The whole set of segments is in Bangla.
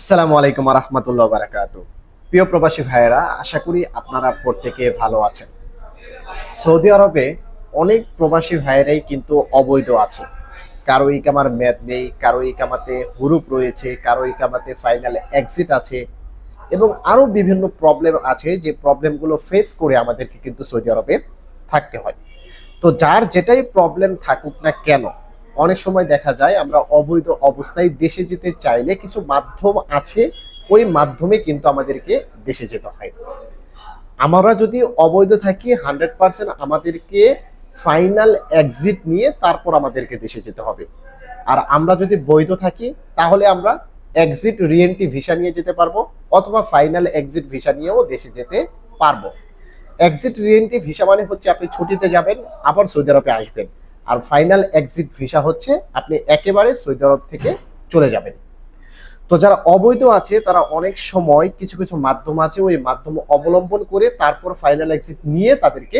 আসসালামু আলাইকুম রহমতুল্লাহ বারাকাত প্রিয় প্রবাসী ভাইয়েরা, আশা করি আপনারা প্রত্যেকে ভালো আছেন। সৌদি আরবে অনেক প্রবাসী ভাইয়েরাই কিন্তু অবৈধ আছে। কারও ইকামার মেয়াদ নেই, কারও ইকামাতে হুরুপ রয়েছে, কারও ইকামাতে ফাইনাল এক্সিট আছে এবং আরও বিভিন্ন প্রবলেম আছে যে প্রবলেমগুলো ফেস করে আমাদেরকে কিন্তু সৌদি আরবে থাকতে হয়। তো যার যেটাই প্রবলেম থাকুক না কেন অনেক সময় দেখা যায় আমরা অবৈধ অবস্থায় দেশে যেতে চাইলে কিছু মাধ্যম আছে, ওই মাধ্যমে কিন্তু আমাদেরকে দেশে যেতে হয়। আমরা যদি অবৈধ থাকি হান্ড্রেড পার্সেন্ট আমাদেরকে ফাইনাল এক্সিট নিয়ে তারপর আমাদেরকে দেশে যেতে হবে। আর আমরা যদি বৈধ থাকি, তাহলে আমরা এক্সিট রিএন্ট্রি ভিসা নিয়ে যেতে পারব, অথবা ফাইনাল এক্সিট ভিসা নিয়েও দেশে যেতে পারব। এক্সিট রিএন্ট্রি ভিসা মানে হচ্ছে আপনি ছুটিতে যাবেন, আবার সৌদি আরবে আসবেন। আর ফাইনাল এক্সিট ভিসা হচ্ছে আপনি একেবারে সৌদি আরব থেকে চলে যাবেন। তো যারা অবৈধ আছে, তারা অনেক সময় কিছু কিছু মাধ্যম আছে, ওই মাধ্যম অবলম্বন করে তারপর ফাইনাল এক্সিট নিয়ে তাদেরকে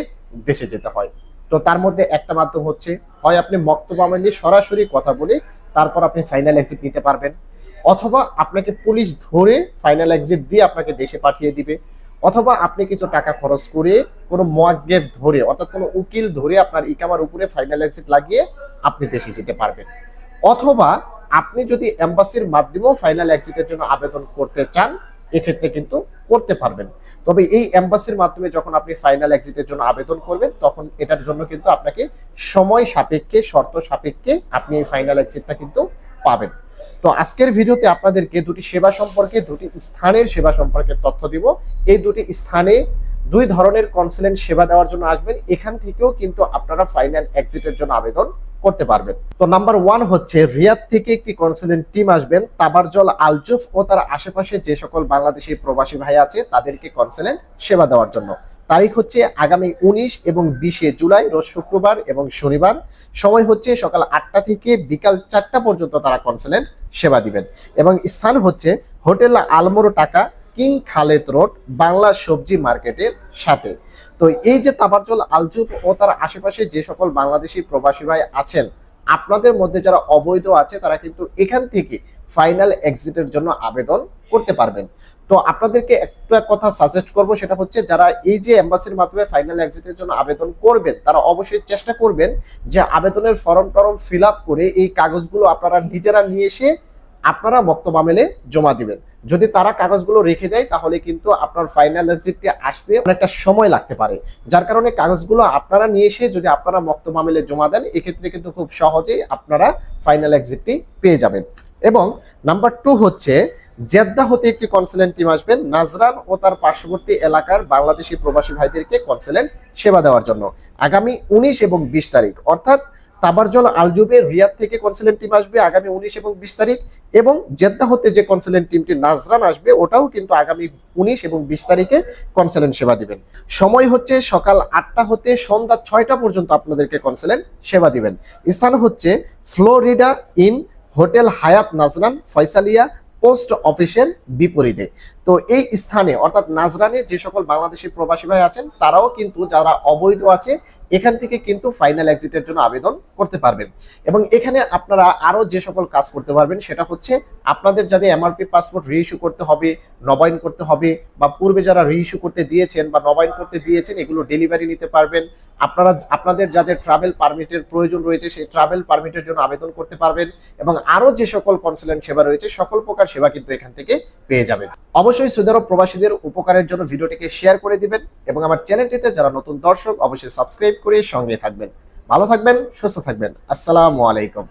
দেশে যেতে হয়। তো তার মধ্যে একটা মাধ্যম হচ্ছে, হয় আপনি মক্তবা নিয়ে সরাসরি কথা বলে তারপর আপনি ফাইনাল এক্সিট নিতে পারবেন। অথবা আপনাকে পুলিশ ধরে ফাইনাল এক্সিট দিয়ে আপনাকে দেশে পাঠিয়ে দিবে। অথবা আপনি কিছু টাকা খরচ করে কোনো মোয়াগ্গেফ ধরে, অর্থাৎ কোনো উকিল ধরে আপনার ইকামার উপরে ফাইনাল এক্সিট লাগিয়ে আপনি দেশে যেতে পারবেন। অথবা আপনি যদি এম্বাসির মাধ্যমেও ফাইনাল এক্সিটের জন্য আবেদন করতে চান, এক্ষেত্রে কিন্তু করতে পারবেন। তবে এই এম্বাসির মাধ্যমে যখন আপনি ফাইনাল এক্সিটের জন্য আবেদন করবেন, তখন এটার জন্য কিন্তু আপনাকে সময় সাপেক্ষে, শর্ত সাপেক্ষে আপনি এই ফাইনাল এক্সিটটা কিন্তু পাবেন। তো আজকের ভিডিওতে আপনাদেরকে দুটি সেবা সম্পর্কে, দুটি স্থানের সেবা সম্পর্কে তথ্য দিব। এই দুটি স্থানে দুই ধরনের কনসালেন্ট সেবা দেওয়ার জন্য আসবেন। এখান থেকেও কিন্তু আপনারা ফাইনাল এক্সিটের জন্য আবেদন করতে পারবেন। তো নাম্বার ওয়ান হচ্ছে রিয়াদ থেকে একটি কনসালেন্ট টিম আসবেন তাবারজল আলজুফ ও তার আশেপাশে যে সকল বাংলাদেশি প্রবাসী ভাই আছে, তাদেরকে কনসালেন্ট সেবা দেওয়ার জন্য। তারিখ হচ্ছে আগামী উনিশ এবং বিশে জুলাই, রোজ শুক্রবার এবং শনিবার। সময় হচ্ছে সকাল আটটা থেকে বিকাল চারটা পর্যন্ত তারা কনসালেন্ট সেবা দিবেন। এবং স্থান হচ্ছে হোটেল আলমোরো টাকা কিং খালেদ রোড বাংলা সবজি মার্কেটের সাথে। তো এই যে তাবারজল আলজুব ও তার আশেপাশে যে সকল বাংলাদেশি প্রবাসী ভাই আছেন, আপনাদের মধ্যে যারা অবৈধ আছে, তারা কিন্তু এখান থেকে ফাইনাল এক্সিটের জন্য আবেদন করতে পারবেন। তো আপনাদেরকে একটা কথা সাজেস্ট করব, সেটা হচ্ছে যারা এই যে এম্বাসির মাধ্যমে ফাইনাল এক্সিটের জন্য আবেদন করবেন, তারা অবশ্যই চেষ্টা করবেন যে আবেদনের ফর্ম টরম ফিল করে এই কাগজগুলো আপনারা নিজেরা নিয়ে এসে আপনারা মক্তব আমেলে জমা দিবেন। যদি তারা কাগজগুলো রেখে দেয়, তাহলে কিন্তু আপনার ফাইনাল এক্সিটটি আসতে অনেকটা সময় লাগতে পারে। যার কারণে কাগজগুলো আপনারা নিয়ে এসে যদি আপনারা মক্তব আমেলে জমা দেন, এক্ষেত্রে কিন্তু খুব সহজেই আপনারা ফাইনাল এক্সিটটি পেয়ে যাবেন। এবং নাম্বার টু হচ্ছে, জেদ্দা হতে একটি কনসালেন্ট টিম আসবেন, নাজরান ও তার পার্শ্ববর্তী এলাকার বাংলাদেশি প্রবাসী ভাইদেরকে কনসালেন্ট সেবা দেওয়ার জন্য। আগামী উনিশ এবং বিশ তারিখ, অর্থাৎ তাবারজল আলজুবে রিয়াদ থেকে কনসালেন্ট টিম আসবে আগামী উনিশ এবং বিশ তারিখ এবং জেদ্দা হতে যে কনসালেন্ট টিমটি নাজরান আসবে, ওটাও কিন্তু আগামী উনিশ এবং বিশ তারিখে কনসালেন্ট সেবা দিবেন। সময় হচ্ছে সকাল আটটা হতে সন্ধ্যা ছয়টা পর্যন্ত আপনাদেরকে কনসালেন্ট সেবা দিবেন। স্থান হচ্ছে Florida inn hotel Hayat Najran Faisaliah post অফিসের বিপরীতে। তো এই স্থানে, অর্থাৎ নাজরানে যে সকল বাংলাদেশি প্রবাসী ভাই আছেন, তারাও কিন্তু যারা অবৈধ আছে, এখান থেকে কিন্তু ফাইনাল এক্সিটের জন্য আবেদন করতে পারবেন। এবং এখানে আপনারা আরও যে সকল কাজ করতে পারবেন, সেটা হচ্ছে আপনাদের যাদের এমআরপি পাসপোর্ট রিইস্যু করতে হবে, নবায়ন করতে হবে, বা পূর্বে যারা রিইস্যু করতে দিয়েছেন বা নবায়ন করতে দিয়েছেন, এগুলো ডেলিভারি নিতে পারবেন। আপনারা, আপনাদের যাদের ট্রাভেল পারমিটের প্রয়োজন রয়েছে, সেই ট্রাভেল পারমিটের জন্য আবেদন করতে পারবেন। এবং আরও যে সকল কনসালেন্ট সেবা রয়েছে, সকল প্রকার সেবা কিন্তু এখান থেকে পেয়ে যাবেন। অবশ্যই সৌদি আরব প্রবাসীদের উপকারের জন্য ভিডিওটিকে শেয়ার করে দিবেন এবং আমার চ্যানেলটিতে যারা নতুন দর্শক, অবশ্যই সাবস্ক্রাইব করে সঙ্গে থাকবেন। ভালো থাকবেন, সুস্থ থাকবেন। আসসালামু আলাইকুম।